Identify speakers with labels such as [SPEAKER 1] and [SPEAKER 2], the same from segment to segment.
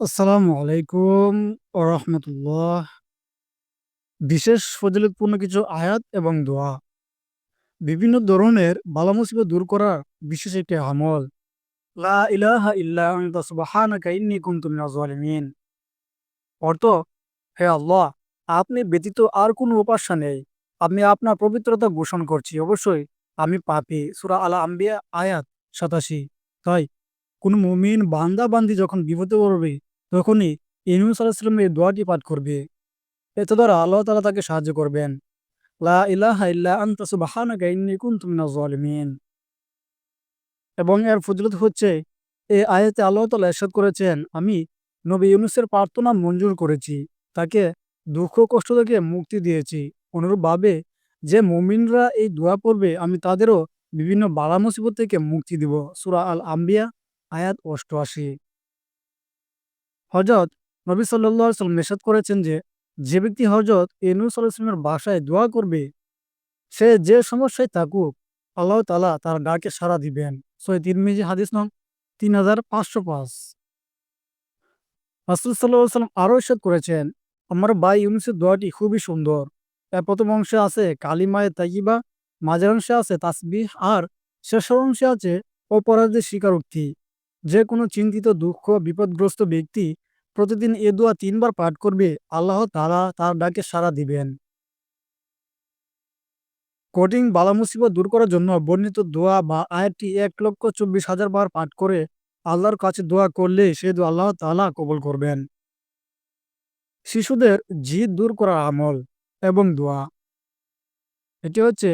[SPEAKER 1] আসসালামু আলাইকুম ও রহমতুল্লাহ। বিশেষ ফজিলতপূর্ণ কিছু আয়াত এবং দোয়া। বিভিন্ন ধরনের বালা মুসিবত দূর করার বিশেষ একটি আমল। লা ইলাহা ইল্লা আনতা সুবহানাকা ইন্নী কুনতু মিনাজ জালিমিন অর্থ, হে আল্লাহ, আপনি ব্যতীত আর কোনো উপাস্য নেই। আমি আপনার পবিত্রতা ঘোষণ করছি। অবশ্যই আমি পাপী। সূরা আলা আম্বিয়া আয়াত সাতাশি। তাই কোন মুমিন বান্দা বান্দি যখন বিপদে পড়বে তখনই ইনু সাল্লাহাম এই দোয়াটি পাঠ করবে। এতে দ্বারা আল্লাহ তালা তাকে সাহায্য করবেন। লা ইলাহা ইল্লা আনতা সুবহানাকা ইন্নী কুনতু এবং এর ফজিলত হচ্ছে এই আয়াতে আল্লাহ তালা এরশাদ করেছেন, আমি নবী ইউনুসের প্রার্থনা মঞ্জুর করেছি, তাকে দুঃখ কষ্ট থেকে মুক্তি দিয়েছি। অনুরূপভাবে যে মুমিনরা এই দোয়া পড়বে, আমি তাদেরও বিভিন্ন বালা মুসিবত থেকে মুক্তি দিব। সুরা আল আম্বিয়া আয়াত অষ্টআশি। হজরত নবী সাল্লাহ সাল্লাম নিষেধ করেছেন যে যে ব্যক্তি হজরত ইনুস সাল্লামের বাসায় দোয়া করবে, সে যে সমস্যায় থাকুক, আল্লাহ তালা তার ডাকে সাড়া দিবেন। সই তিরমিজি হাদিস নং তিন হাজার পাঁচশো পাঁচ। রাসুল সাল্লাম আরও ইসাদ করেছেন, আমার বাই ইউনুসের দোয়াটি খুবই সুন্দর। এর প্রথম অংশে আছে কালিমায় তাইবা মাঝের অংশে আছে তাসবিহ, আর শেষের অংশে আছে অপরাধের স্বীকারোক্তি। যে কোনো চিন্তিত, দুঃখ, বিপদগ্রস্ত ব্যক্তি প্রতিদিন এ দোয়া তিনবার পাঠ করবে, আল্লাহ তারা তার ডাকে সাড়া দিবেন। কঠিন বালা মুসিবত দূর করার জন্য বর্ণিত দোয়া বা আয়াতটি এক লক্ষ চব্বিশ হাজার বার পাঠ করে আল্লাহর কাছে দোয়া করলে সে দোয়া আল্লাহ তালা কবল করবেন। শিশুদের জিদ দূর করার আমল এবং দোয়া। এটি হচ্ছে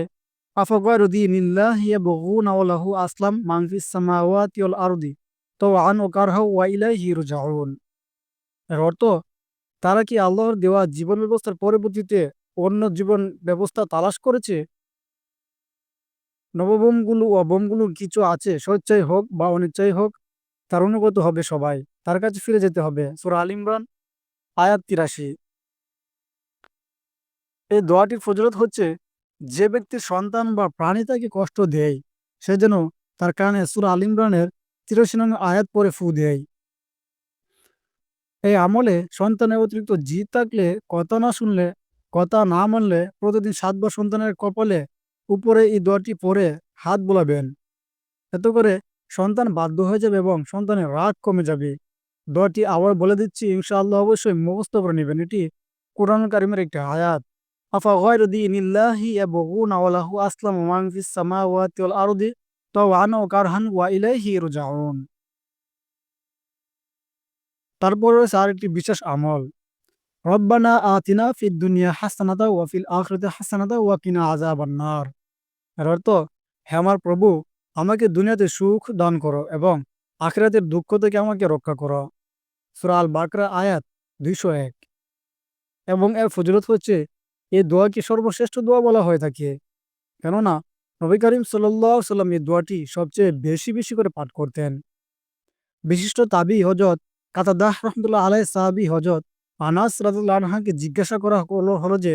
[SPEAKER 1] আফগারুদ্দিনিল্লাহু আসলাম মানফিস সামাওয়াতি আরদি। তো আন ও কারহ ওয়াইলাইহি রুজাউন এর অর্থ তারা কি আল্লাহর দেওয়া জীবন ব্যবস্থার পরবর্তীতে অন্য জীবন ব্যবস্থা তালাশ করেছে? নববোমগুলো ও বোমগুলো কিছু আছে স্বেচ্ছাই হোক বা অনিচ্ছাই হোক, তার অনুগত হবে সবাই। তার কাছে ফিরে যেতে হবে। সুরা আল ইমরান, আয়াত তিরাশি। এই দোয়াটির ফজরত হচ্ছে, যে ব্যক্তির সন্তান বা প্রাণী তাকে কষ্ট দেয়, সে যেন তার কারণে সুরা আল ইমরানের তিরাশি নং আয়াত পরে ফু দেয়। এই আমলে সন্তানের অতিরিক্ত জিদ থাকলে কথা না শুনলে, কথা না মানলে প্রতিদিন সাতবার সন্তানের কপালে উপরে এই দোয়াটি পরে হাত বোলাবেন। এত করে সন্তান বাধ্য হয়ে যাবে এবং সন্তানের রাগ কমে যাবে। দোয়াটি আবার বলে দিচ্ছি, ইনশাআল্লাহ অবশ্যই মুখস্থ করে নেবেন। এটি কোরআন কারিমের একটি আয়াত। আফা গয়র দিনিল্লাহি ইয়াবগুনা ওয়া লাহু আসলামু সামাওয়াতি ওয়াল আরদি? তাওআন ওয়া কারহান ওয়া ইলাইহি রুজাউন। তারপর রয়েছে বিশেষ আমল। রব্বানা আতিনা দুনিয়া হাসানাতা ওয়া ফিল আখিরাতি হাসানাতা ওয়া কিনা এর অর্থ, হে আমার প্রভু, আমাকে দুনিয়াতে সুখ দান করো এবং আখিরাতের দুঃখ থেকে আমাকে রক্ষা করো। সূরা আল বাকরা আয়াত দুইশো এক। এবং এর ফজিলত হচ্ছে এই দোয়াকে সর্বশ্রেষ্ঠ দোয়া বলা হয়ে থাকে? কেননা নবী করিম সাল্লাম এই দোয়াটি সবচেয়ে বেশি বেশি করে পাঠ করতেন। বিশিষ্ট তাবি হজরত কাতাদাহ রহমতুল্লাহ আলাই সাহাবি হজরত আনাস রাজুল্লাহ আনহাকে জিজ্ঞাসা করা হলো হলো যে,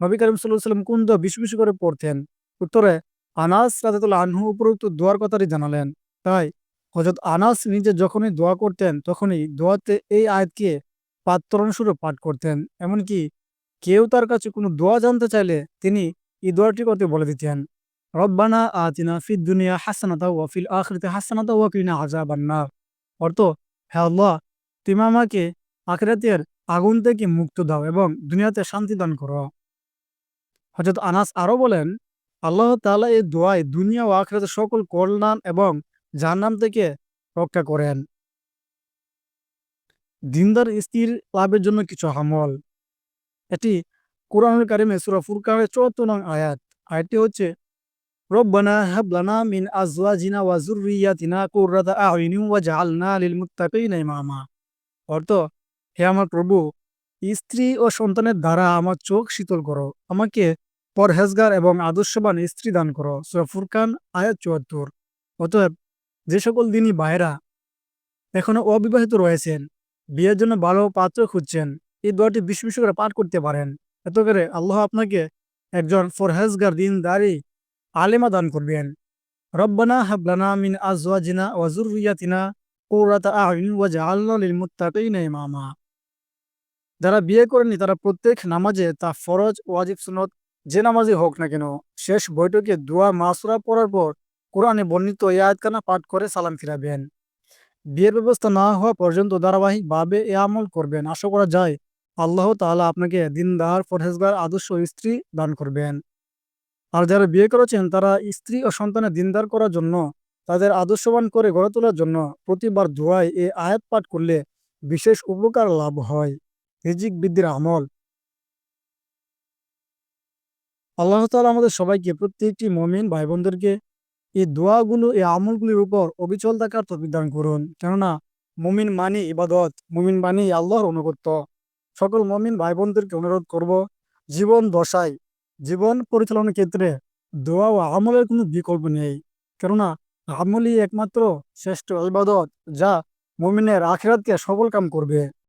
[SPEAKER 1] নবী করিম সাল্লাহ সাল্লাম কোন দোয়া বেশি বেশি করে পড়তেন? উত্তরে, আনাস রাজুল্লাহ আনহু উপরোক্ত দোয়ার কথাটি জানালেন। তাই হজরত আনাস নিজে যখনই দোয়া করতেন, তখনই দোয়াতে এই আয়াতকে পাত্তরণস্বরূপ পাঠ করতেন। এমনকি কেউ তার কাছে কোনো দোয়া জানতে চাইলে তিনি এই দোয়াটি করতে বলে দিতেন। রব্বানা আতিনা ফিদ দুনিয়া হাসানাতা ওয়া ফিল আখরিতে হাসানাতা ওয়া কিনা আযাবান্নার অর্থ, হে আল্লাহ, তুমি আমাকে আখরাতের আগুন থেকে মুক্ত দাও এবং দুনিয়াতে শান্তি দান করো। হজরত আনাস আরও বলেন, আল্লাহ তাআলা এই দোয়ায় দুনিয়া ও আখরাতের সকল কল্যাণ এবং জাহান্নাম থেকে রক্ষা করেন। দিনদার স্ত্রীর লাভের জন্য কিছু আমল। এটি কোরআনুল কারিমে সূরা ফুরকানের ৭৪ নং আয়াত। আয়াতটি হচ্ছে রব্বানা হাব লানা মিন আজওয়াজিনা ওয়া যুররিয়াতিনা কুররাতা আ'ইউনিন ওয়াজআলনা লিল মুত্তাকিনা অর্থ, হে আমার প্রভু স্ত্রী ও সন্তানের দ্বারা আমার চোখ শীতল করো। আমাকে পরহেজগার এবং আদর্শবান স্ত্রী দান করো। সূরা ফুরকান, আয়াত ৭৪ অতএব, যে সকল দিনই বাইরা এখনও অবিবাহিত রয়েছেন, বিয়ের জন্য ভালো পাত্র খুঁজছেন, এই দোয়াটি বিশ করে পাঠ করতে পারেন। এত করে আল্লাহ আপনাকে একজন ফরহেজগার দিন দিনদারি আলেমা দান করবেন। রব্বানা হাবলানা মিন আজওয়াজিনা ওয়া যুররিয়াতিনা কুররাতা আ'ইউন ওয়াজআলনা লিল মুত্তাকিনা ইমামা। যারা বিয়ে করেনি তারা প্রত্যেক নামাজে তা ফরজ, ওয়াজিব, সুন্নত যে নামাজই হোক না কেন শেষ বৈঠকে দোয়া মাসুরা পড়ার পর কোরআনে বর্ণিত আয়াতখানা পাঠ করে সালাম ফিরাবেন। বিয়ের ব্যবস্থা না হওয়া পর্যন্ত ধারাবাহিকভাবে এ আমল করবেন। আশা করা যায় আল্লাহ তাআলা আপনাকে দিনদার পরহেজগার আদর্শ স্ত্রী দান করবেন। আর যারা বিয়ে করেছেন, তারা স্ত্রী ও সন্তানের দিনদার করার জন্য, তাদের আদর্শবান করে গড়ে তোলার জন্য প্রতিবার দোয়ায় এ আয়াত পাঠ করলে বিশেষ উপকার লাভ হয়। রিজিক বৃদ্ধির আমল। আল্লাহ তালা আমাদের সবাইকে, প্রত্যেকটি মমিন ভাই বোনদেরকে এই দোয়াগুলো এই আমলগুলির উপর অবিচল থাকার তৌফিক দান করুন। কেননা, মুমিন মানি ইবাদত, মুমিন মানি আল্লাহর অনুগত্য। সকল মমিন ভাই বোনদেরকে অনুরোধ করব, জীবন দশায় জীবন পরিচালনার ক্ষেত্রে দোয়া ও আমলের কোনো বিকল্প নেই। কেননা আমলই একমাত্র শ্রেষ্ঠ ইবাদত যা মুমিনের আখিরাতকে সফল কাম করবে।